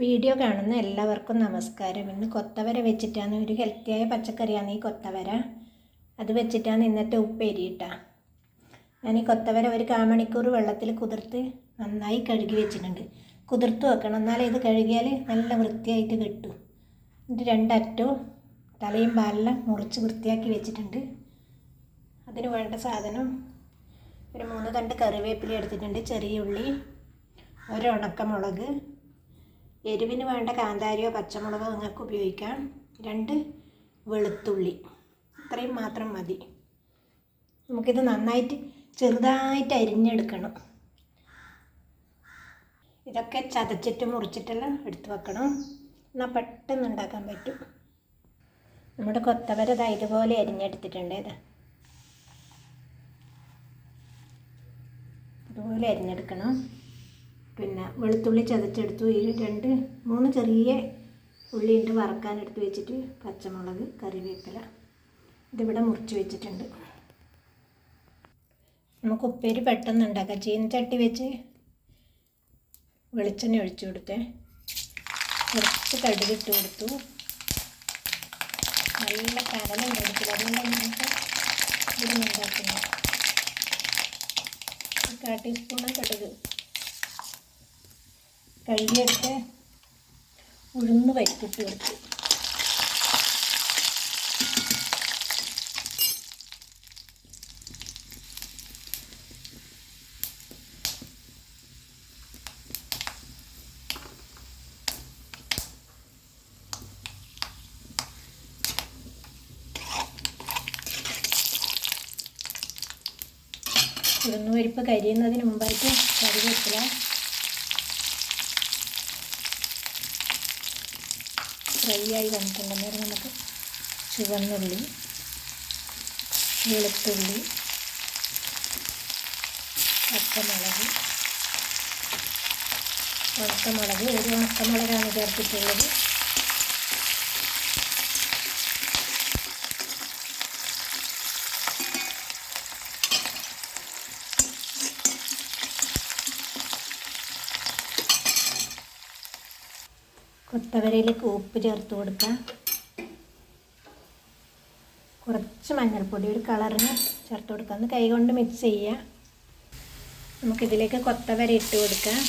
Video കാണുന്ന എല്ലാവർക്കും നമസ്കാരം. ഇന്ന് കൊത്തവര വെച്ചിട്ടാണ്. ഒരു ഹെൽത്തിയായ പച്ചക്കറിയാണ് ഈ കൊത്തവര. അത് വെച്ചിട്ടാണ് ഇന്നത്തെ ഉപ്പേരി ഇട്ടാ ഞാൻ ഈ കൊത്തവര ഒരു കാമണിക്കൂർ വെള്ളത്തിൽ കുതിർത്ത് നന്നായി കഴുകി വെച്ചിട്ടുണ്ട്. കുതിർത്ത് വെക്കണം. എന്നാലേ ഇത് കഴുകിയാൽ നല്ല വൃത്തിയായിട്ട് കിട്ടും. എന്നിട്ട് രണ്ടറ്റവും തലയും പാലെല്ലാം മുറിച്ച് വൃത്തിയാക്കി വെച്ചിട്ടുണ്ട്. അതിന് വേണ്ട സാധനം ഒരു മൂന്ന് തണ്ട് കറിവേപ്പില എടുത്തിട്ടുണ്ട്. ചെറിയ ഉള്ളി ഒരു ഉണക്കമുളക് എരിവിന് വേണ്ട കാന്താരിയോ പച്ചമുളകോ നിങ്ങൾക്ക് ഉപയോഗിക്കാം. രണ്ട് വെളുത്തുള്ളി. ഇത്രയും മാത്രം മതി. നമുക്കിത് നന്നായിട്ട് ചെറുതായിട്ട് അരിഞ്ഞെടുക്കണം. ഇതൊക്കെ ചതച്ചിട്ട് മുറിച്ചിട്ടെല്ലാം എടുത്തു വെക്കണം. എന്നാൽ പെട്ടെന്ന് ഉണ്ടാക്കാൻ പറ്റും. നമ്മുടെ കൊത്തവര ഇതാ ഇതുപോലെ അരിഞ്ഞെടുത്തിട്ടുണ്ട്. ഇത് ഇതുപോലെ അരിഞ്ഞെടുക്കണം. പിന്നെ വെളുത്തുള്ളി ചതച്ചെടുത്തു. ഈ രണ്ട് മൂന്ന് ചെറിയ ഉള്ളി ഉണ്ട് വറക്കാൻ എടുത്ത് വെച്ചിട്ട് പച്ചമുളക് കറിവേപ്പില ഇതിവിടെ മുറിച്ച് വെച്ചിട്ടുണ്ട്. നമുക്ക് ഉപ്പേരി പെട്ടെന്ന് ഉണ്ടാക്കാം. ചീനച്ചട്ടി വെച്ച് വെളിച്ചെണ്ണ ഒഴിച്ചു കൊടുത്തേ. കുറച്ച് കടുകിട്ട് കൊടുത്തു. നല്ല കനലുണ്ടായിരിക്കില്ല കാ കടുക്. കഴുകിയെടുത്ത് ഉഴുന്ന് വറ്റിട്ട് കൊടുത്തു ഉഴുന്ന് പരിപ്പ് കരിയുന്നതിന് മുമ്പായിട്ട് കറി കറിവേപ്പില ഫ്രൈ ആയി വന്നിട്ടുണ്ട്. അന്നേരം നമുക്ക് ചുവന്നുള്ളി വെളുത്തുള്ളി പച്ചമുളക് ഉണക്കമുളക് ഒരു ഉണക്കമുളകാണ് ചേർത്തിട്ടുള്ളത്. കൊത്തവരയിലേക്ക് ഉപ്പ് ചേർത്ത് കൊടുക്കാം. കുറച്ച് മഞ്ഞൾപ്പൊടി ഒരു കളറിന് ചേർത്ത് കൊടുക്കാം. ഒന്ന് കൈ കൊണ്ട് മിക്സ് ചെയ്യുക. നമുക്കിതിലേക്ക് കൊത്തവര ഇട്ട് കൊടുക്കാം.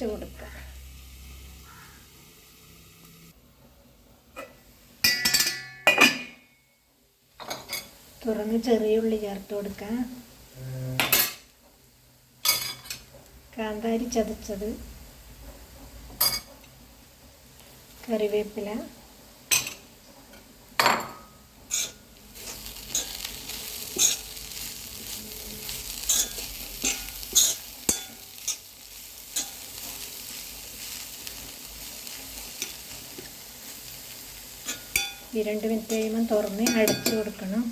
അരച്ച് കൊടുക്കുക. തുറന്ന് ചെറിയ ഉള്ളി ചേർത്ത് കൊടുക്കുക. കാന്താരി ചതച്ചത് കറിവേപ്പില. ഈ രണ്ട് മിനിറ്റ് കഴിയുമ്പം തുറന്ന് അടച്ചു കൊടുക്കണം.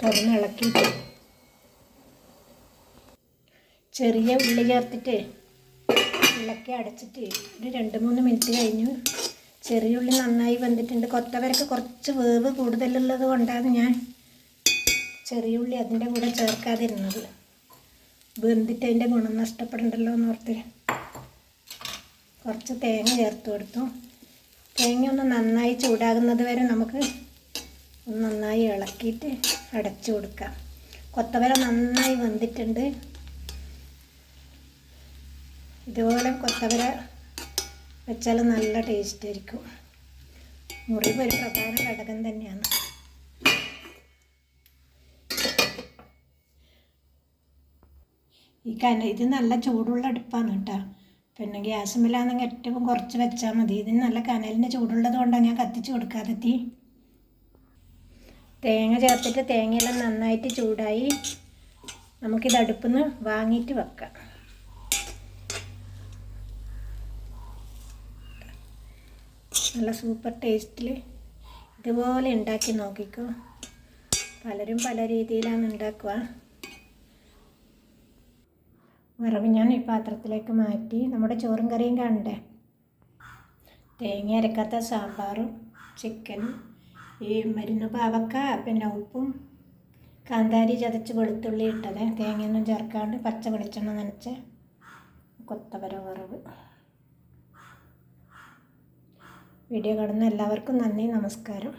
തുറന്ന് ഇളക്കിയിട്ട്. ചെറിയ ഉള്ളി ചേർത്തിട്ട് ഇളക്കി അടച്ചിട്ട് ഒരു രണ്ട് മൂന്ന് മിനിറ്റ് കഴിഞ്ഞു. ചെറിയ ഉള്ളി നന്നായി വെന്തിട്ടുണ്ട്. കൊത്തവരക്ക് കുറച്ച് വേവ് കൂടുതലുള്ളത് കൊണ്ടാണ് ഞാൻ ചെറിയ ഉള്ളി അതിന്റെ കൂടെ ചേർക്കാതിരുന്നത്. വെന്തിട്ട് അതിന്റെ ഗുണം നഷ്ടപ്പെടണ്ടല്ലോ എന്ന് ഓർത്ത് കുറച്ച് തേങ്ങ ചേർത്ത് കൊടുത്തു. തേങ്ങ ഒന്ന് നന്നായി ചൂടാകുന്നത് വരെ നമുക്ക് ഒന്ന് നന്നായി ഇളക്കിയിട്ട് അടച്ചു കൊടുക്കാം. കൊത്തവര നന്നായി വെന്തിട്ടുണ്ട് ഇതുപോലെ കൊത്തവര വെച്ചാൽ നല്ല ടേസ്റ്റ് ആയിരിക്കും. മുറിവ് ഒരു പ്രധാന ഘടകം തന്നെയാണ്. ഈ കന ഇത് നല്ല ചൂടുള്ള അടുപ്പാണ് കേട്ടോ. പിന്നെ ഗ്യാസുമ്പിലാണെങ്കിൽ ഏറ്റവും കുറച്ച് വെച്ചാൽ മതി. ഇതിന് നല്ല കനലിന്റെ ചൂടുള്ളത് കൊണ്ടാണ് ഞാൻ കത്തിച്ച് കൊടുക്കാതെത്തി തേങ്ങ ചേർത്തിട്ട് തേങ്ങയെല്ലാം നന്നായിട്ട് ചൂടായി നമുക്കിത് അടുപ്പിൽ നിന്ന് വാങ്ങിയിട്ട് വെക്കാം. നല്ല സൂപ്പർ ടേസ്റ്റിൽ ഇതുപോലെ ഉണ്ടാക്കി നോക്കിക്കോ. പലരും പല രീതിയിലാണ് ഉണ്ടാക്കുക. വറവ് ഞാൻ ഈ പാത്രത്തിലേക്ക് മാറ്റി നമ്മുടെ ചോറും കറിയും കാണണ്ടേ? തേങ്ങ അരക്കാത്ത സാമ്പാറും ചിക്കനും ഈ മരുന്ന് പാവക്ക പിന്നെ ഉപ്പും കാന്താരി ചതച്ച് വെളുത്തുള്ളി ഇട്ടത്. തേങ്ങയൊന്നും ചേർക്കാണ്ട് പച്ച വെളിച്ചെണ്ണ നനച്ച് കൊത്തവര വറവ്. വീഡിയോ കാണുന്ന എല്ലാവർക്കും നന്ദി നമസ്കാരം.